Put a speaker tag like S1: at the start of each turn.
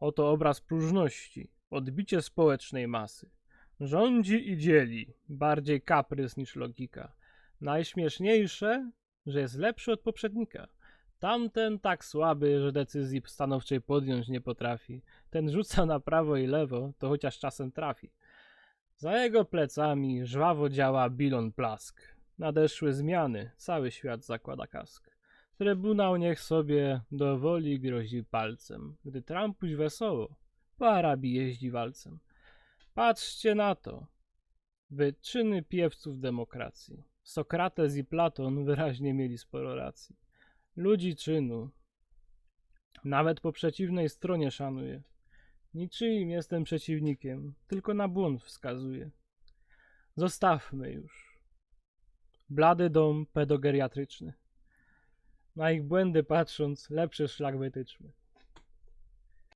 S1: Oto obraz próżności, odbicie społecznej masy. Rządzi i dzieli, bardziej kaprys niż logika. Najśmieszniejsze, że jest lepszy od poprzednika. Tamten tak słaby, że decyzji stanowczej podjąć nie potrafi. Ten rzuca na prawo i lewo, to chociaż czasem trafi. Za jego plecami żwawo działa Bilon Plask. Nadeszły zmiany, cały świat zakłada kask. Trybunał niech sobie do woli grozi palcem, gdy Trumpuś wesoło po Arabii jeździ walcem. Patrzcie na to. Wyczyny piewców demokracji. Sokrates i Platon wyraźnie mieli sporo racji. Ludzi czynu. Nawet po przeciwnej stronie szanuję. Niczyim jestem przeciwnikiem, tylko na błąd wskazuję. Zostawmy już. Blady dom pedogeriatryczny. Na ich błędy patrząc, lepszy szlak wytyczmy.